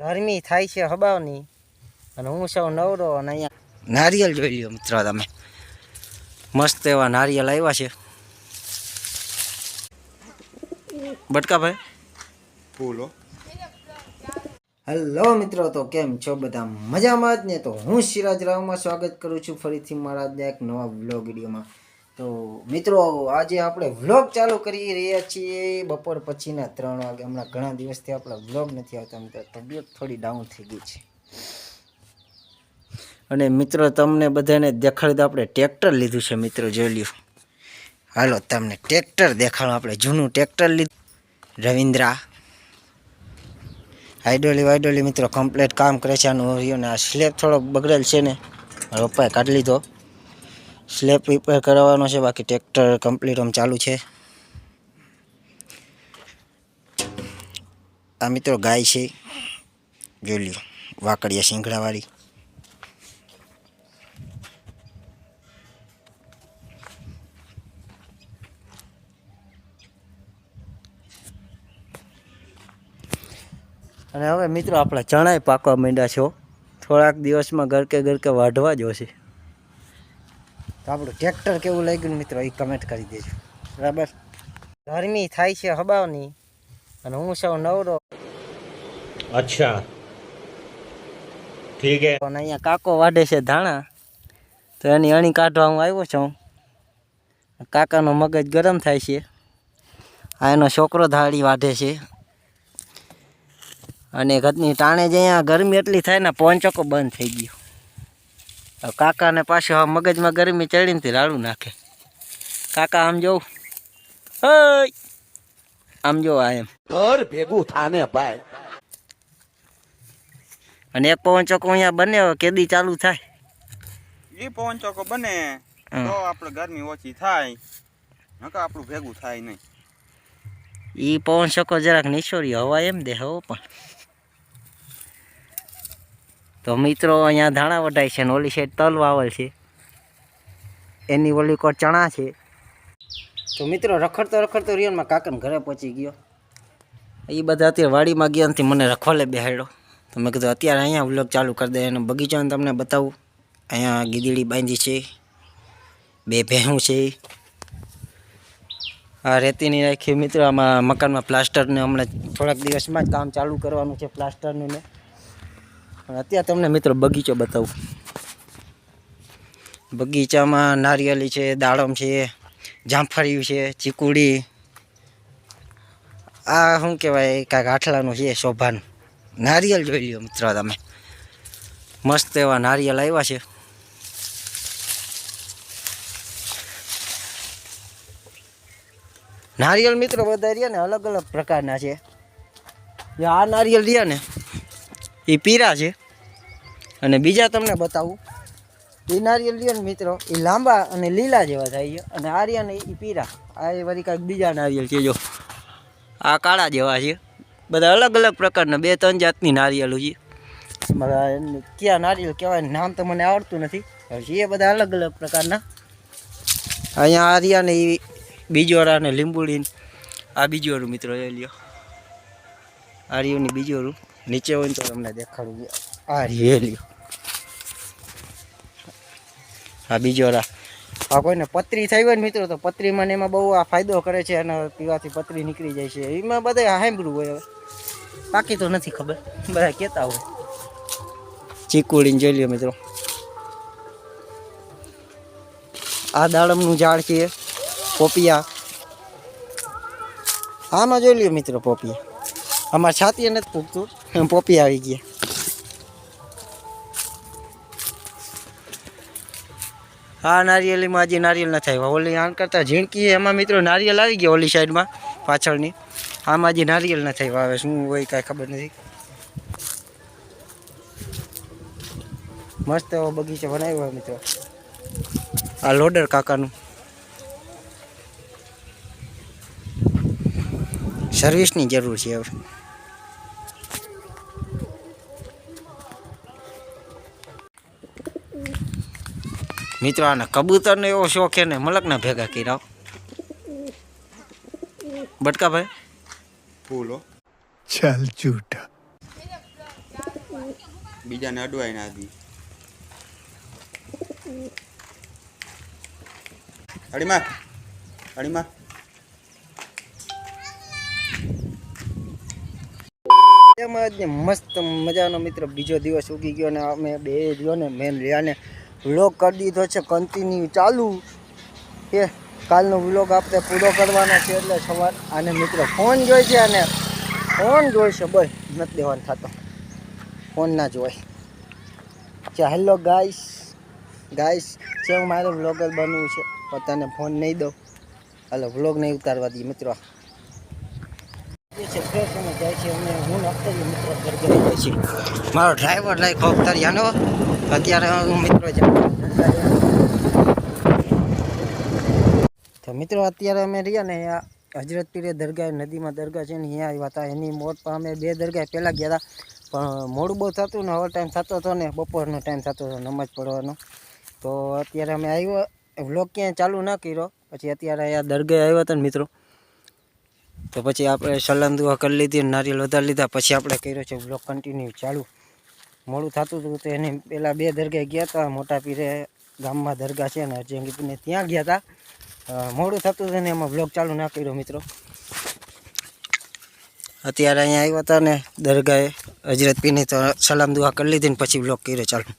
ગરમી થાય છે હબાવની. અને હું સૌ નવરો અને અહીંયા નારિયેલ જોઈ લ્યો મિત્રો તમે. મસ્ત એવા નારિયેલ આવ્યા છે. બટકાભાઈ ફૂલો હેલો મિત્રો તો કેમ છો બધા? મજામાં જ ને? તો હું સિરાજ રાવમાં સ્વાગત કરું છું ફરીથી મારા એક નવા વ્લોગ વિડીયોમાં. તો મિત્રો, આજે આપણે વ્લોગ ચાલુ કરી રહ્યા છીએ. બપોર પછીના ત્રણ વાગે, હમણાં ઘણા દિવસથી આપણા વ્લોગ નથી આવતા, મિત્રો. તબિયત થોડી ડાઉન થઈ ગઈ છે. અને મિત્રો, તમને બધાને દેખાડી દો આપણે ટ્રેક્ટર લીધું છે, મિત્રો, જોઈ હાલો, તમને ટ્રેક્ટર દેખાડો, આપણે જૂનું ટ્રેક્ટર લીધું. રવિન્દ્રા. હાઇડોલી, વાઇડોલી, મિત્રો કમ્પ્લેટ કામ કરે છે, આનું રહ્યું ને આ સ્લેબ થોડોક બગડેલ છે ને. પપ્પાએ કાઢી લીધો. સ્લેબ રિપેર કરાવવાનો છે, બાકી ટ્રેક્ટર કમ્પ્લીટ આમ ચાલુ છે. આ મિત્રો ગાય છે. જોઈ લ્યો, વાકડિયા શીંગડાવાળી. અને હવે મિત્રો આપણા ચણાય પાકવા માંડ્યા છો. થોડાક દિવસમાં ગરકે ગરકે વાઢવા જોશે તો આપણું ટ્રેક્ટર કેવું લાગ્યું મિત્રો? એ કમેન્ટ કરી દેજો. બરાબર? ગરમી થાય છે હબાવની. અને હું સૌ નવરો. અચ્છા. ઠીક છે અને અહીંયા કાકો વાઢે છે ધાણા. તો એની અણી કાઢવા હું આવ્યો છું. કાકાનો મગજ ગરમ થાય છે. આ એનો છોકરો ધાડી વાઢે છે. અને ઘરની ટાણે જ અહીંયા ગરમી એટલી થાય ને પોંચકો બંધ થઈ ગયો. કાકાને પાછો હવે મગજમાં ગરમી ચડીને તે રાડું નાખે. કાકા આમ જોઉં? આમ જો આ એમ. ઘર ભેગું થાને ભાઈ. અને એક પવન ચોકો અહીંયા બને હવે કેદી ચાલુ થાય. એ પવન ચોકો બને. તો આપણે ગરમી ઓછી થાય. નકા આપણું ભેગું થાય નહીં. ઈ પવન ચોકો જરાક નિશોરી હવા એમ દે હો પણ. તો મિત્રો અહીંયા ધાણા વઢાય છે ને ઓલી સાઈડ તલ વાવલ છે. એની ઓલી કોટ ચણા છે. તો મિત્રો રખડતો રખડતો રિયલમાં કાકાને ઘરે પહોંચી ગયો. એ બધા અત્યારે વાડીમાં ગયા નથી મને રખવાલે બેહાડ્યો. તો મેં કીધું અત્યારે અહીંયા વ્લોગ ચાલુ કરી દે અને બગીચાને તમને બતાવું. અહીંયા ગીદડી બાંધી છે. બે ભેહું છે. આ રેતીની રાખી મિત્રો આમાં મકાનમાં પ્લાસ્ટરને હમણાં થોડાક દિવસમાં જ કામ ચાલુ કરવાનું છે પ્લાસ્ટરનું ને. પણ અત્યારે તમને મિત્રો બગીચો બતાવું. બગીચામાં નારિયેલી છે, દાડમ છે જામફળિયું છે, ચીકુડી. આ શું કહેવાય, કાંઈક આટલાનું છે શોભાનું. નારિયેલ જોઈ લ્યો મિત્રો તમે. મસ્ત એવા નારિયેલ આવ્યા છે. નારિયેલ મિત્રો બધા રહ્યા ને અલગ અલગ પ્રકારના છે. આ નારિયેલ રહ્યા ને એ પીરા છે. અને બીજા તમને બતાવું. એ નારિયેળ મિત્રો એ લાંબા અને લીલા જેવા થાય છે. અને આર્યા ને એ પીરા. આ એ વળી કાંઈક બીજા નારિયેળ છે, જો. આ કાળા જેવા છે. બધા અલગ અલગ પ્રકારના, બે ત્રણ જાતની નારિયેલો છે. મારા કયા નારિયેલ કહેવાય નામ તો મને આવડતું નથી. છે બધા અલગ અલગ પ્રકારના. અહીંયા આર્યા ને એ બીજોરા ને લીંબુડી આ બીજોરું મિત્રો લઈ લ્યો. આ બીજો રૂપ નીચે હોય તો તમને દેખાડું. આ રહ્યું, એ બીજો રા આ કોઈને પતરી થઈ હોય ને મિત્રો, તો પતરીમાં ને એમાં બહુ આ ફાયદો કરે છે અને પીવાથી પતરી નીકળી જાય છે. એમાં બધા સાંભળ્યું હોય હવે. બાકી તો નથી ખબર. બધા કહેતા હોય. ચીકુડીને જોઈ લ્યો મિત્રો. આ દાડમનું ઝાડ છે, પોપિયા. આમાં જોઈ લ્યો મિત્રો, પોપિયા. અમારે છાતીએ નથી પૂગતું એમ પોપિયા આવી ગયા હા નારિયેલીમાં હજી નારિયેલ નથી આવ્યા ઓલી આન કરતાં ઝીણકી એમાં મિત્રો નારિયેલ આવી ગયા ઓલી સાઈડમાં પાછળની આમાં હજી નારિયેલ નથી આવ્યા હવે શું હોય કાંઈ ખબર નથી મસ્ત એવો બગીચો બનાવ્યો હોય મિત્રો આ લોડર કાકાનું સર્વિસની જરૂર છે હવે મિત્રો આને કબૂતરનો એવો શોખ એને મલકને ભેગા કર્યા. બટકાભાઈ ફૂલો ચાલ જૂઠા. બીજાને અડવાય ના દી. અડીમા અડીમા મસ્ત મજાનો મિત્ર બીજો દિવસ ઉગી ગયો અને અમે બે રહ્યો ને મેન રહ્યા ને વ્લોગ કરી દીધો છે કન્ટિન્યુ ચાલુ. એ, કાલનો વ્લોગ આપણે પૂરો કરવાનો છે એટલે સવાર અને મિત્રો ફોન જોઈ છે અને ફોન જોઈ છે બસ નથી દેવાનો થતો. ફોન ના જોઈ હેલો ગાઈસ ગાઈસ છે હું મારે વ્લોગર બનવું છે? પોતાને ફોન નહીં દઉં. હાલો વ્લોગ નહીં ઉતારવા દઈએ મિત્રો. મારો ડ્રાઈવર લાઈફ અખ્તરિયાનો. અત્યારે હું મિત્રો તો મિત્રો અત્યારે અમે રહ્યા ને હજરત પીરે દરગાહ, નદીમાં દરગાહ છે ને અહીંયા આવ્યા હતા. એની મોટ અમે બે દરગાહ પહેલાં ગયા હતા. પણ મોડું બહુ થતું ને હવે ટાઈમ થતો હતો ને બપોરનો ટાઈમ થતો હતો નમાજ પડવાનો તો અત્યારે અમે આવ્યો. વ્લોગ ક્યાંય ચાલુ ના કર્યો. પછી અત્યારે અહીંયા દરગાહ આવ્યા હતા ને મિત્રો. તો પછી આપણે સલન દુઆ કરી લીધી નારિયેલ વધારી લીધા. પછી આપણે કર્યો છે વ્લોગ કન્ટિન્યુ ચાલુ. મોડું થતું હતું તો એને પહેલાં બે દરગાહ ગયા હતા મોટા પીરે ગામમાં દરગાહ છે ને અજંગીપીને ત્યાં ગયા હતા મોડું થતું હતું ને એમાં બ્લોગ ચાલુ ના કર્યો મિત્રો. અત્યારે અહીંયા આવ્યા હતા ને દરગાહે. હજરત પીરની તો સલામ દુઆ કરી લીધી ને પછી બ્લોગ કર્યો. ચાલુ.